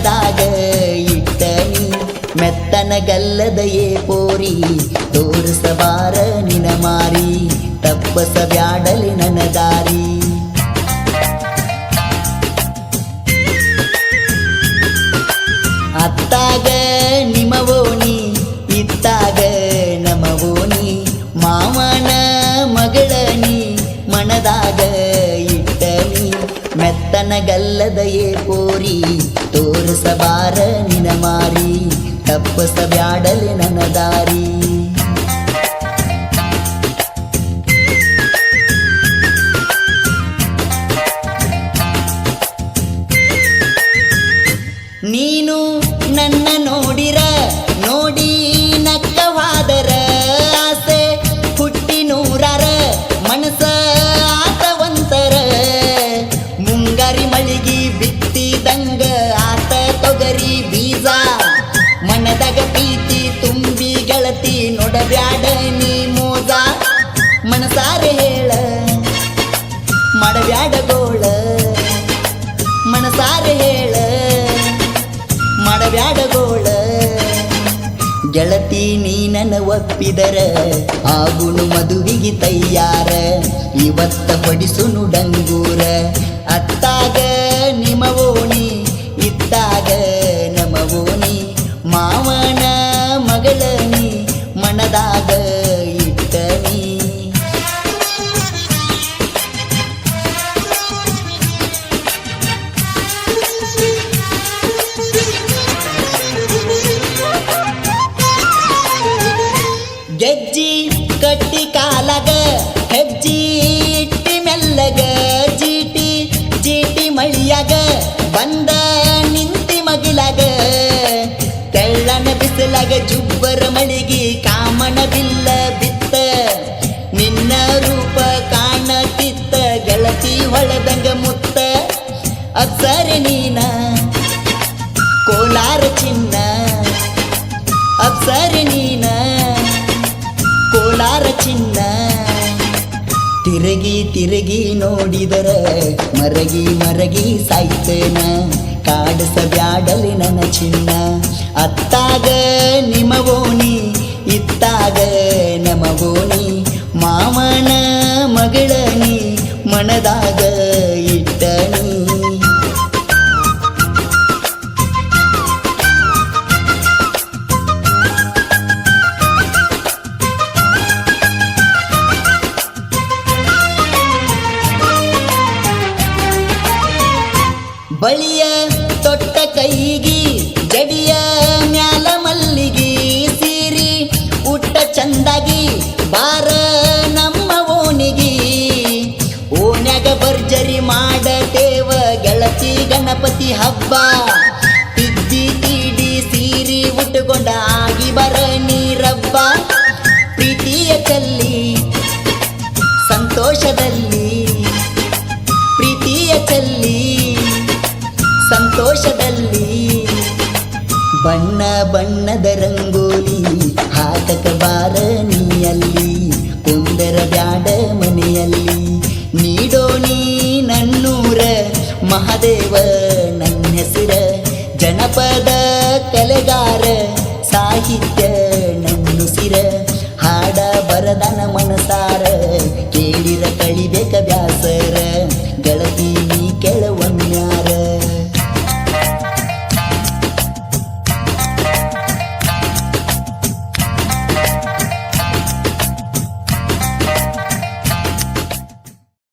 ಮನದಾಗ ಇಟ್ಟನಿ. ಮೆತ್ತನ ಗಲ್ಲದೆಯೇ ಏ ಪೋರಿ. ತೋರಿಸಬಾರ ನಿನ ಮಾರಿ. ತಪ್ಪಸ ಬ್ಯಾಡಲಿ ನನ್ನ ದಾರಿ. ಅತ್ತಾಗ ನಿಮವೋನಿ ಇತ್ತಾಗ ನಮವೋನಿ ಮಾವನ ಮಗಳನಿ ಮನದಾಗ ಮೆತ್ತನ ಕೋರಿ ತೋರಿಸಬಾರ ನಿನ ಮಾರಿ ತಪ್ಪಸ ಬ್ಯಾಡಲೆ ನನ್ನ ದಾರಿ. ಮುಂಗಾರಿ ಮಳಿಗಿ ಬಿತ್ತಿದಂಗ ಆತ ತೊಗರಿ ಬೀಜ. ಮನದಾಗ ಪ್ರೀತಿ ತುಂಬಿ ಗೆಳತಿ ನೋಡಬ್ಯಾಡ ನೀ ಮೋಜ. ಮನಸಾರೆ ಹೇಳ, ಮಾಡಬ್ಯಾಡ ಗೋಳ. ಮನಸಾರೆ ಹೇಳ, ಮಾಡಬ್ಯಾಡ ಗೋಳ. ಗೆಳತಿ ನೀನನ ಒಪ್ಪಿದರ, ಆಗುನು ಮದುವಿಗೆ ತಯ್ಯಾರ ಇವತ್ತ ಪಡಿಸುನು ಡಂಗೂರ. ಅತ್ತಾಗ ನಿಮವೋಣಿ ಇತ್ತಾಗ ನಮ ಓಣಿ ಮಾವನ ಮಗಳನಿ ಮನದಾಗ ಇಟ್ಟನಿ ಗೆಜ್ಜಿ ಕಟ್ಟಿ ಕಾಲಗ ಬಿಸಿಲಾಗ ಜುಬ್ಬರ ಮಳಿಗೆ ಕಾಮನ ಬಿಲ್ಲ ಬಿತ್ತ. ನಿನ್ನ ರೂಪ ಕಾಣತಿತ್ತ, ಗೆಳತಿ ಹೊಳೆದಂಗ ಮುತ್ತ. ಅಪ್ಸರೆ ನೀನ, ಕೋಲಾರ ಚಿನ್ನ. ಅಪ್ಸರೆ ನೀನ, ಕೋಲಾರ ಚಿನ್ನ. ತಿರುಗಿ ತಿರುಗಿ ನೋಡಿದರ, ಮರಗಿ ಮರಗಿ ಸಾಯ್ತೇನ. ಕಾಡಸ ಬ್ಯಾಡಲಿ ನನ್ನ ಚಿನ್ನ. ಅತ್ತಾಗ ನಿಮಗೋನಿ ಇತ್ತಾಗ ನಮಗೋಣಿ ಮಾವನ ಮಗಳನಿ ಮನದಾಗ ಬಳಿಯ ತೊಟ್ಟ ಕೈಗಿ, ಜಡಿಯ ಮ್ಯಾಲ ಮಲ್ಲಿಗಿ ಸೀರಿ, ಉಟ್ಟ ಚಂದಾಗಿ ಬಾರ ನಮ್ಮ ಓಣಿಗಿ. ಓನ್ಯಾಗ ಭರ್ಜರಿ ಮಾಡತೇವ ಗೆಳತಿ ಗಣಪತಿ ಹಬ್ಬ. ತಿದ್ದಿ ತೀಡಿ ಸೀರಿ ಉಟ್ಟುಕೊಂಡ ಆಗಿ ಬರ ನೀರಬ್ಬ. ಪ್ರೀತಿಯ ಚಲ್ಲಿ ಸಂತೋಷದಲ್ಲಿ ಬಣ್ಣ ಬಣ್ಣದ ರಂಗೋಲಿ ಹಾಕಕ ಬಾರ ನೀಯಲ್ಲಿ, ಕುಂದರ ಬ್ಯಾಡ ಮನೆಯಲ್ಲಿ. ನೀ ನನ್ನೂರ, ಮಹಾದೇವ ನನ್ನ ಹೆಸರ. ಜನಪದ ಕಲೆಗಾರ, ಸಾಹಿತ್ಯ ನನ್ನುಸಿರ ಹಾಡ ಬರದನ ಮನಸಾರ, ಕೇಳಿರ ಕಳಿಬೇಕ